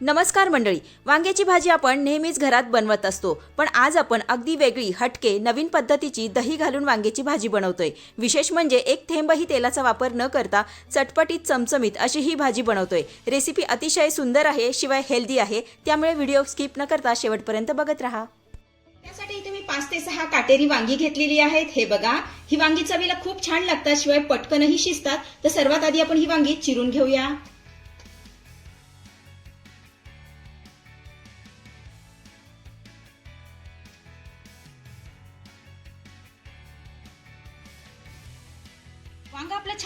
नमस्कार मंडळी वांग्याची भाजी आपण नेहमीच घरात बनवत असतो पण आज आपण अगदी वेगळी हटके नवीन पद्धतीची दही घालून वांग्याची भाजी बनवतोय. विशेष म्हणजे एक थेंबही तेलाचा वापर न करता चटपटीत चमचमीत अशी ही भाजी बनवतोय. रेसिपी अतिशय सुंदर आहे शिवाय हेल्दी आहे त्यामुळे व्हिडिओ स्किप न करता शेवटपर्यंत बघत राहा. त्यासाठी इथे मी पाच ते सहा काटेरी वांगी घेतलेली आहेत. हे बघा ही वांगी चवीला खूप छान लागतात शिवाय पटकनही शिजतात. तर सर्वात आधी आपण ही वांगी चिरून घेऊया.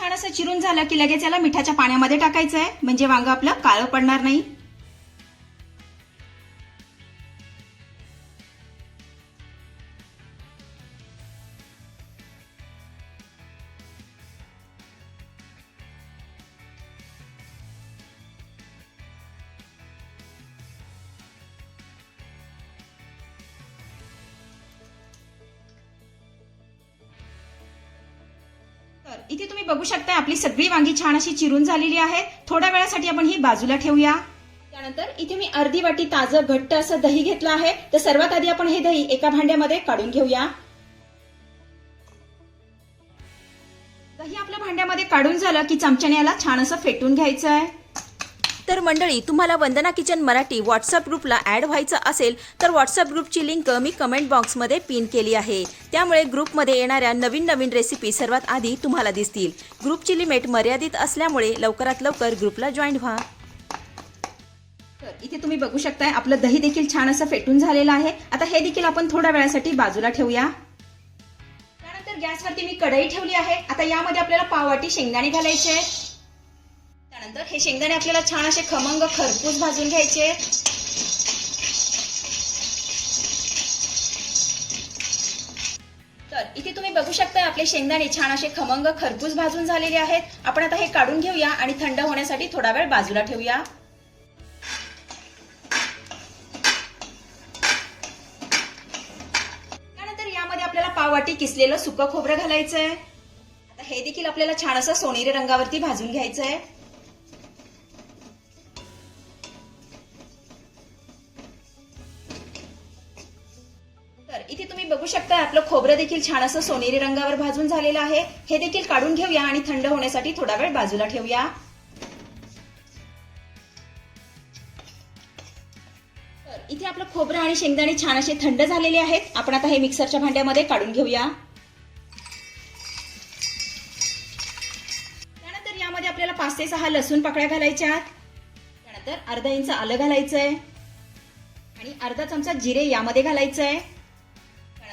छान असं चिरून झालं की लगेच याला मिठाच्या पाण्यामध्ये टाकायचं आहे म्हणजे वांग आपलं काळं पडणार नाही. इथे तुम्ही बघू शकता आपली सगळी वांगी छान अशी चिरून झालेली आहे. थोड्या वेळासाठी आपण ही बाजूला ठेवूया. त्यानंतर इथे मी अर्धी वाटी ताजं घट्ट असं दही घेतलं आहे. तर सर्वात आधी आपण हे दही एका भांड्यामध्ये काढून घेऊया. दही आपल्या भांड्यामध्ये काढून झालं की चमच्याने याला छान असं फेटून घ्यायचं आहे तर मंडळी तुम्हाला वंदना किचन मराठी व्हॉट्सअप ग्रुपला ॲड व्हायचं असेल तर व्हॉट्सअप ग्रुपची लिंक मी कमेंट बॉक्समध्ये पिन केली आहे. त्यामुळे ग्रुपमध्ये येणाऱ्या नवीन नवीन रेसिपी सर्वात आधी तुम्हाला दिसतील. ग्रुपची लिमिट मर्यादित असल्यामुळे लवकरात लवकर ग्रुपला जॉईन व्हा. तर इथे तुम्ही बघू शकताय आपलं दही देखील छान असं फेटून झालेलं आहे. आता हे देखील आपण थोड्या वेळासाठी बाजूला ठेवूया. त्यानंतर गॅसवरती मी कढई ठेवली आहे. आता यामध्ये आपल्याला पाववाटी शेंगदाणे घालायचे आहे हे शेंगदाणे आपल्याला छान असे खमंग खरपूस भाजून घ्यायचे. तर इथे तुम्ही बघू शकता आपले शेंगदाणे छान असे खमंग खरपूस भाजून झालेले आहेत. आपण आता हे काढून घेऊया आणि थंड होण्यासाठी थोडा वेळ बाजूला ठेवूया. त्यानंतर यामध्ये आपल्याला पाववाटी किसलेलं सुकं खोबरं घालायचंय. आता हे देखील आपल्याला छान असं सोनेरी रंगावरती भाजून घ्यायचंय. तर इथे तुम्ही बघू शकता आपलं खोबरं देखील छान असं सोनेरी रंगावर भाजून झालेलं आहे. हे देखील काढून घेऊया आणि थंड होण्यासाठी थोडा वेळ बाजूला ठेवूया. तर इथे आपलं खोबरं आणि शेंगदाणे छान असे थंड झालेले आहेत. आपण आता हे मिक्सरच्या भांड्यामध्ये काढून घेऊया. त्यानंतर यामध्ये आपल्याला पाच ते सहा लसूण पाकळ्या घालायच्या त्यानंतर अर्धा इंच आलं घालायचंय. आणि अर्धा चमचा जिरे यामध्ये घालायचंय.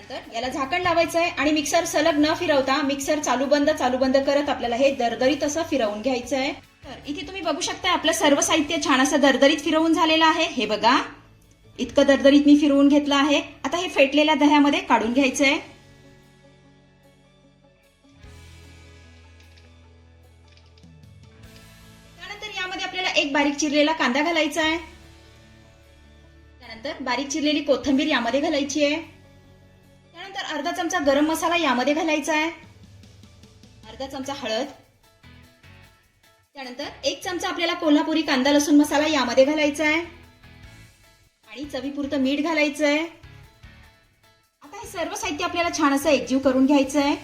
त्यानंतर याला झाकण लावायचं आहे आणि मिक्सर सलग न फिरवता मिक्सर चालू बंद चालू बंद करत आपल्याला हे दरदरीत असं फिरवून घ्यायचं आहे तर इथे तुम्ही बघू शकता आपलं सर्व साहित्य छान असं दरदरीत फिरवून झालेलं आहे. हे बघा. इतकं दरदरीत मी फिरवून घेतलं आहे. आता हे फेटलेल्या दह्यामध्ये काढून घ्यायचंय. त्यानंतर यामध्ये आपल्याला एक बारीक चिरलेला कांदा घालायचा आहे त्यानंतर बारीक चिरलेली कोथिंबीर यामध्ये घालायची आहे. त्यानंतर अर्धा चमचा गरम मसाला यामध्ये घालायचा आहे. अर्धा चमचा हळद. त्यानंतर एक चमचा आपल्याला कोल्हापुरी कांदा लसूण मसाला यामध्ये घालायचा आहे. आणि चवीपुरतं मीठ घालायचं आहे. आता हे सर्व साहित्य आपल्याला छान असं एकजीव करून घ्यायचं आहे.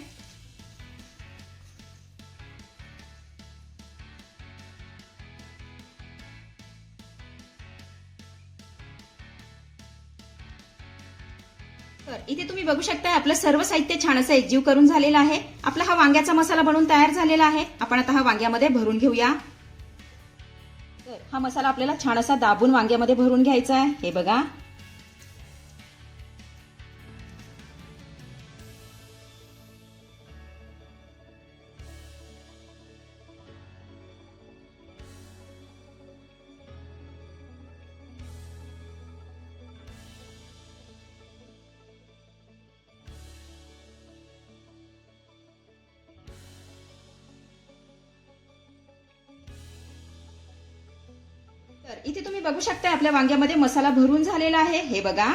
तर इथे तुम्ही बघू शकता आपलं सर्व साहित्य छान असं एकजीव करून झालेलं आहे. आपला हा वांग्याचा मसाला बनवून तयार झालेला आहे. आपण आता हा वांग्यामध्ये भरून घेऊया. तर हा मसाला आपल्याला छान असा दाबून वांग्यामध्ये भरून घ्यायचा आहे. हे बघा. तर इथे तुम्ही बघू शकता आपल्या वांग्यामध्ये मसाला भरून झालेला आहे. हे बघा.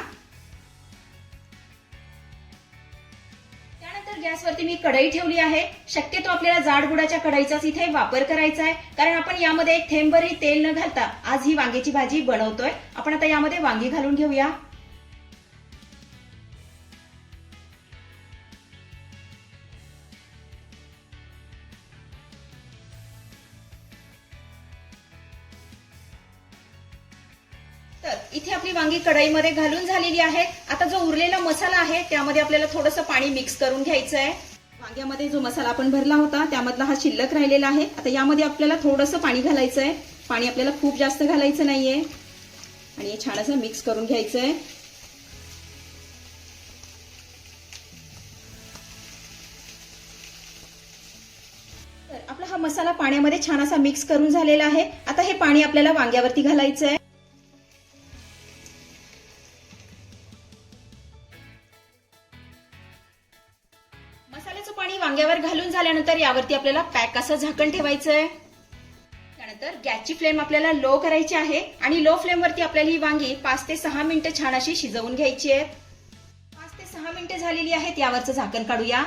त्यानंतर गॅसवरती मी कढई ठेवली आहे. शक्यतो आपल्याला जाडगुडाच्या कढईचाच इथे वापर करायचा आहे. कारण आपण यामध्ये एक थेंबरही तेल न घालता आज ही वांग्याची भाजी बनवतोय. आपण आता यामध्ये वांगी घालून घेऊया. तर इथे आपली वांगी कढईमध्ये घालून झालेली आहे. आता जो उरलेला मसाला आहे त्यामध्ये आपल्याला थोडंसं पाणी मिक्स करून घ्यायचं आहे वांग्यामध्ये जो मसाला आपण भरला होता त्यामधला हा शिल्लक राहिलेला आहे. आता यामध्ये आपल्याला थोडंसं पाणी घालायचं आहे पाणी आपल्याला खूप जास्त घालायचं नाहीये. आणि हे छान असं मिक्स करून घ्यायचं आहे तर आपला हा मसाला पाण्यामध्ये छान असा मिक्स करून झालेला आहे. आता हे पाणी आपल्याला वांग्यावरती घालायचं आहे पाणी वांग्यावर घालून झाल्यानंतर यावरती आपल्याला पॅक असं झाकण ठेवायचं आहे त्यानंतर गॅसची फ्लेम आपल्याला लो करायची आहे आणि लो फ्लेमवरती आपल्याला ही वांगी पाच ते सहा मिनिटं छान अशी शिजवून घ्यायची आहेत पाच ते सहा मिनिटं झालेली आहेत यावरचं झाकण काढूया.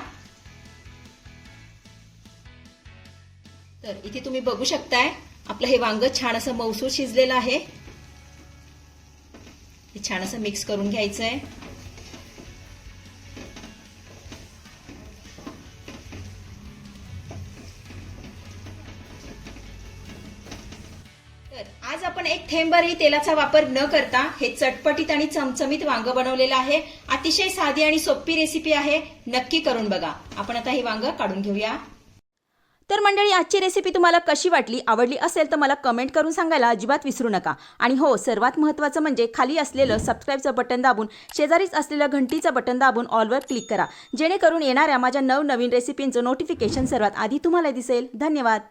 तर इथे तुम्ही बघू शकताय आपलं हे वांग छान असं मौसूर शिजलेलं आहे. हे छान असं मिक्स करून घ्यायचं आहे एक थेंबरही तेलाचा वापर न करता हे चटपटीत आणि चमचमीत वांग बनवलेलं आहे. अतिशय साधी आणि सोपी रेसिपी आहे. नक्की करून बघा. आपण आता हे वांग काढून घेऊया. तर मंडळी आजची रेसिपी तुम्हाला कशी वाटली आवडली असेल तर मला कमेंट करून सांगायला अजिबात विसरू नका. आणि हो सर्वात महत्त्वाचं म्हणजे खाली असलेलं सबस्क्राईबचं बटन दाबून शेजारीच असलेलं घंटीचं बटन दाबून ऑलवर क्लिक करा. जेणेकरून येणाऱ्या माझ्या नवनवीन रेसिपींचं नोटिफिकेशन सर्वात आधी तुम्हाला दिसेल. धन्यवाद.